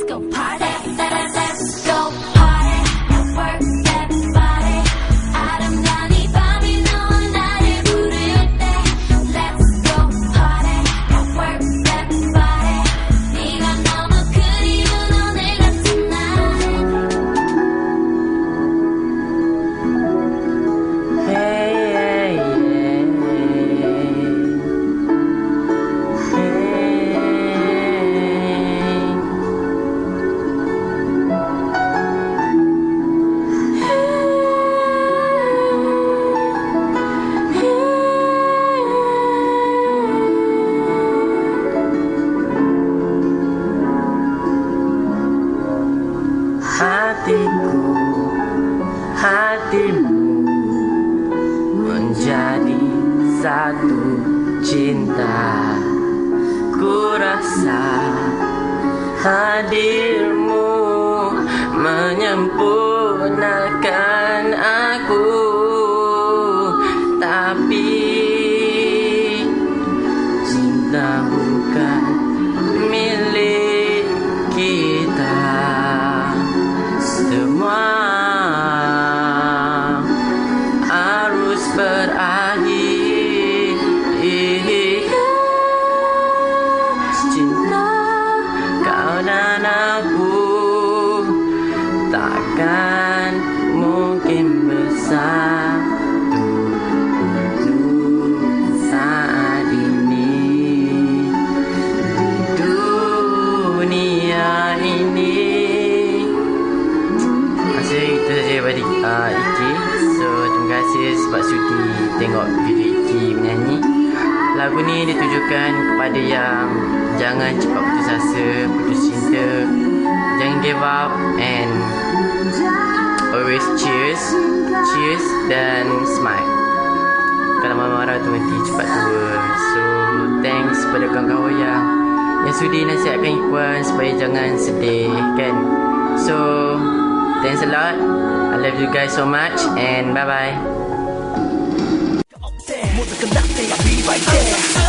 Let's go party. Hatiku, hatimu menjadi satu cinta. Ku rasa hadirmu menyempurnakan aku. Tapi cinta harus berakhir Cinta kau dan aku Takkan mungkin bersatu saat ini Di dunia ini. Rasa itu saja daripada uh, sebab sudi tengok video Iki menyanyi. Lagu ni ditujukan kepada yang Jangan cepat putus asa, putus cinta Jangan give up and Always cheers Cheers dan smile. Kalau marah-marah tu nanti cepat tua. So thanks kepada kawan-kawan yang Yang sudi nasihatkan Ikhwan Supaya jangan sedih kan? So Thanks a lot. I love you guys so much And bye bye nothing, I'll be right there.